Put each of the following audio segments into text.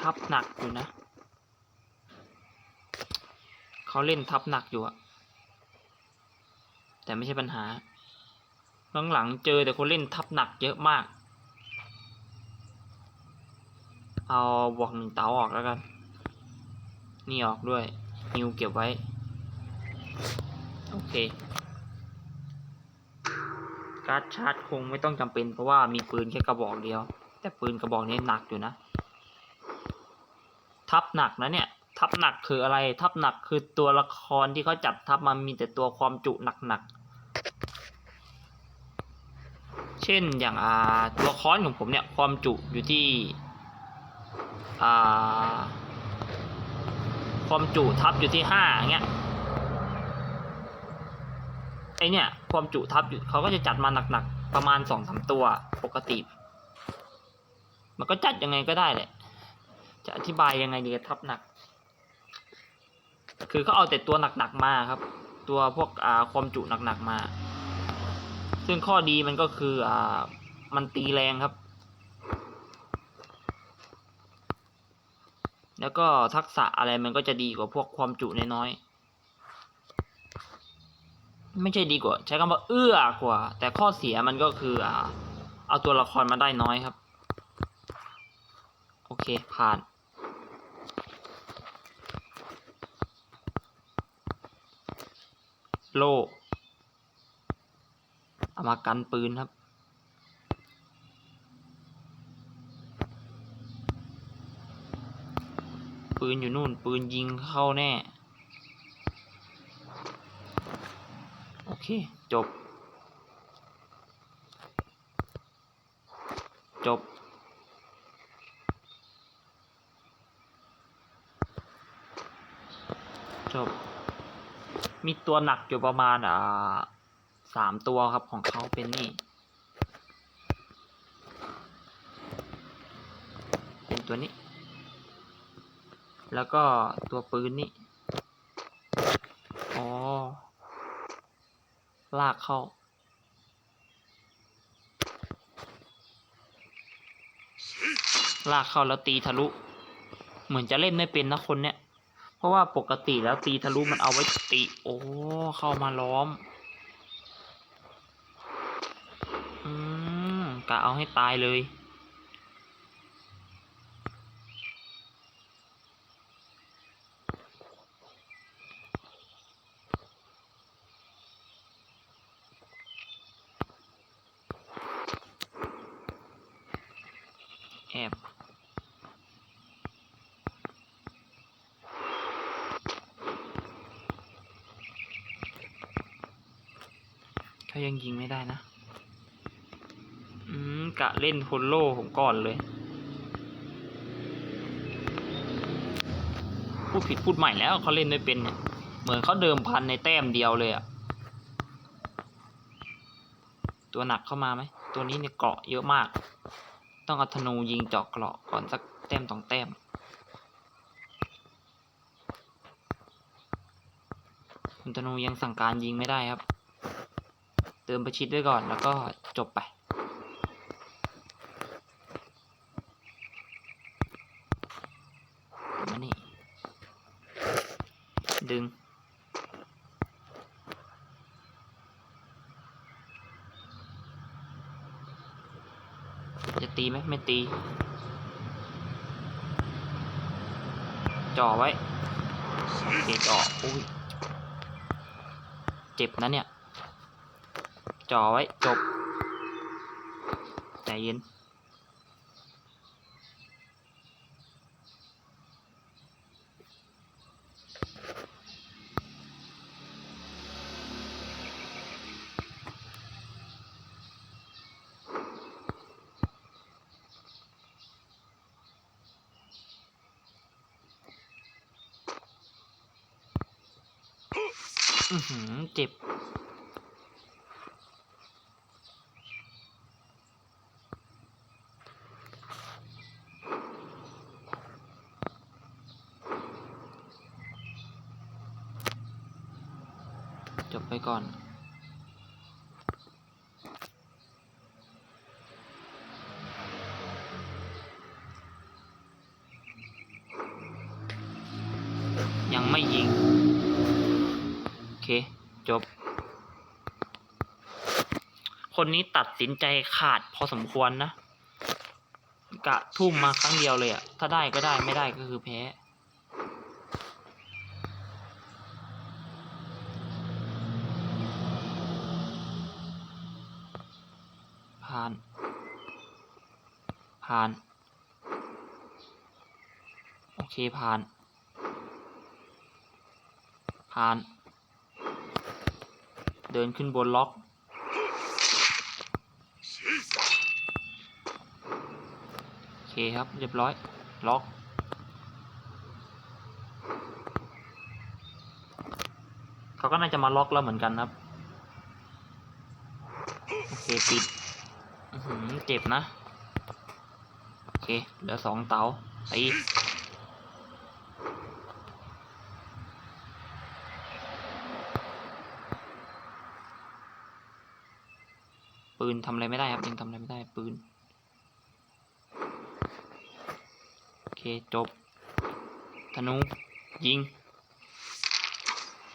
ทับหนักอยู่นะเขาเล่นทับหนักอยู่อะแต่ไม่ใช่ปัญหา หลังๆเจอแต่คนเล่นทับหนักเยอะมาก เอาบวกหนึ่งเตาออกแล้วกัน นี่ออกด้วยนิวเก็บไว้ โอเค การ์ดชาร์จคงไม่ต้องจำเป็นเพราะว่ามีปืนแค่กระบอกเดียว แต่ปืนกระบอกนี้หนักอยู่นะ ทับหนักนะเนี่ย ทับหนักคืออะไร ทับหนักคือตัวละครที่เขาจัดทับมามีแต่ตัวความจุหนักๆ เช่นอย่างอ่าตัวค้อนของผมเนี่ยความจุอยู่ที่อ่าความจุทับอยู่ที่ห้าอย่างเงี้ยไอเนี่ยความจุทับอยู่เขาก็จะจัดมาหนักๆประมาณสองสามตัวปกติ มันก็จัดยังไงก็ได้แหละ จะอธิบายยังไงดีทับหนัก คือเขาเอาแต่ตัวหนักๆมาครับ ตัวพวกอ่าความจุหนักๆมา ซึ่งข้อดีมันก็คืออ่ามันตีแรงครับ แล้วก็ทักษะอะไรมันก็จะดีกว่าพวกความจุน้อยๆ ไม่ใช่ดีกว่า ใช้คำว่าเอื้อกว่า แต่ข้อเสียมันก็คืออ่าเอาตัวละครมาได้น้อยครับ โอเค ผ่าน โล่เอามากันปืนครับ ปืนอยู่นู่น ปืนยิงเข้าแน่ โอเค จบ จบจบ มีตัวหนักอยู่ประมาณอ่าสามตัวครับของเขาเป็นนี่ เป็นตัวนี้ แล้วก็ตัวปืนนี่อ๋อลากเข้า ลากเข้าแล้วตีทะลุ เหมือนจะเล่นไม่เป็นนะคนเนี้ย เพราะว่าปกติแล้วตีทะลุมันเอาไว้ตี โอ้ เข้ามาล้อม อืมกะเอาให้ตายเลย ยังยิงไม่ได้นะ อืมกะเล่นโฮลโลผมก่อนเลย พูดผิดพูดใหม่แล้วเขาเล่นไม่เป็นเนี่ย เหมือนเขาเดิมพันในแต้มเดียวเลยอะตัวหนักเข้ามาไหม ตัวนี้เนี่ยเกราะเยอะมาก ต้องเอาธนูยิงเจาะเกราะก่อนสักแต้มสองแต้มคุณธนูยังสั่งการยิงไม่ได้ครับ เติมประชิดไว้ก่อนแล้วก็จบไป มานี่ ดึง จะตีไหมไม่ตี จ่อไว้เคจ่ออุ้ย เจ็บนะเนี่ย จ่อไว้จบใจเย็นอือหือเจ็บ จบไปก่อนยังไม่ยิง โอเค จบ คนนี้ตัดสินใจขาดพอสมควรนะ กะทุ่มมาครั้งเดียวเลยอะถ้าได้ก็ได้ไม่ได้ก็คือแพ้ ผ่าน ผ่าน โอเคผ่าน ผ่าน เดินขึ้นบนล็อก โอเคครับ เรียบร้อย ล็อกเขาก็น่าจะมาล็อกแล้วเหมือนกันครับ โอเค ปิด เจ็บนะ โอเค เหลือสองเตาตีปืนทำอะไรไม่ได้ครับยังทำอะไรไม่ได้ปืน โอเค จบ ธนู ยิง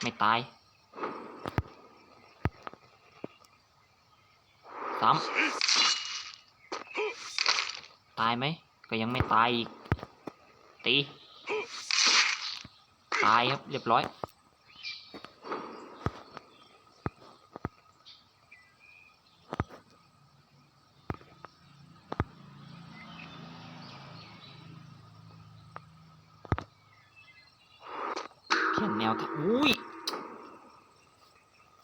ไม่ตายซ้ำ ตายไหม ก็ยังไม่ตายอีก ตี ตายครับ เรียบร้อย เขียนแนวอุ้ย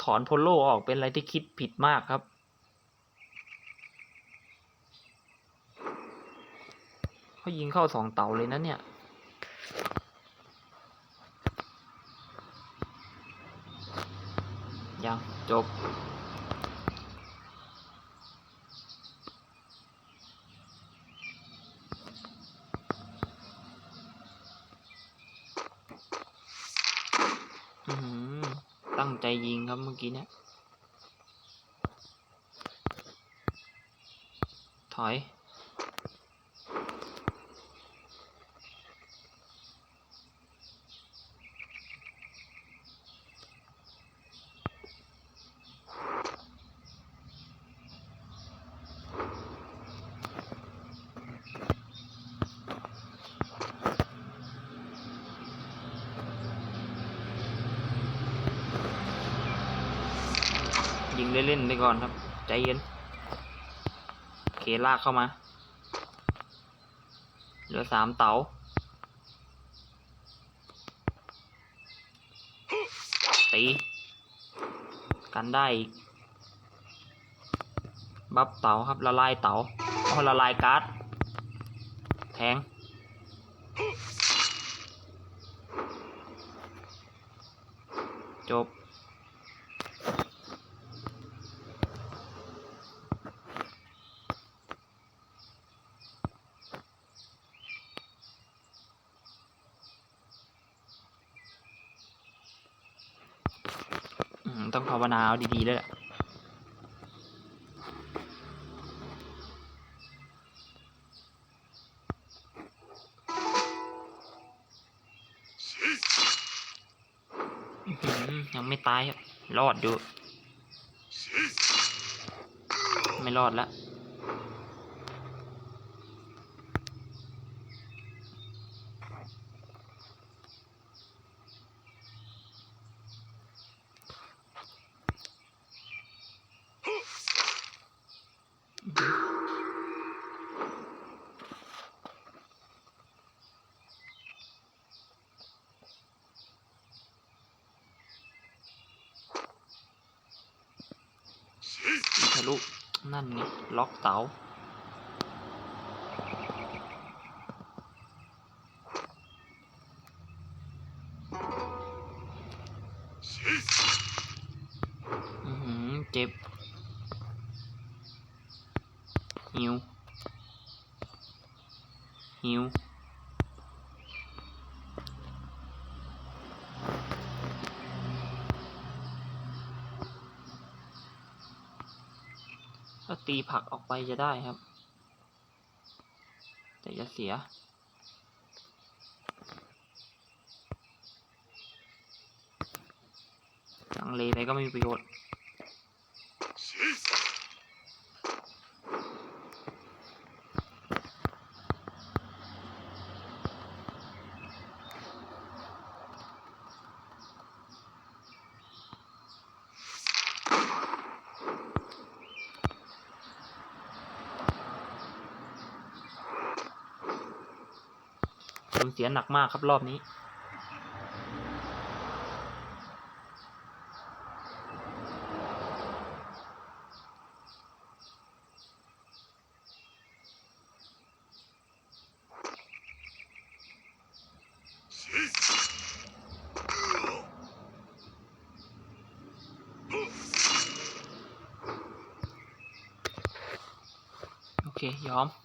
ถอนโพโลออกเป็นอะไรที่คิดผิดมากครับ เขายิงเข้าสองเต่าเลยนะเนี่ย ยัง จบอือหือตั้งใจยิงครับเมื่อกี้เนี่ย ถอย ยิงเล่นๆไปก่อนครับ ใจเย็นโอเคลากเข้ามา เหลือสามเต๋าตีกันได้ บัฟเต๋าครับละลายเต๋าเอาละลายการ์ดแทงจบ ต้องภาวนาเอาดีๆเลยแหละอื้อหือยังไม่ตายครับ รอดอยู่ ไม่รอดแล้ว ทะลุนั่นไงล็อกเตาอือหือเจ็บหิวหิว ตีผักออกไปจะได้ครับ แต่จะเสีย ลังเลไปก็ไม่มีประโยชน์ เสียหนักมากครับรอบนี้ โอเค ยอม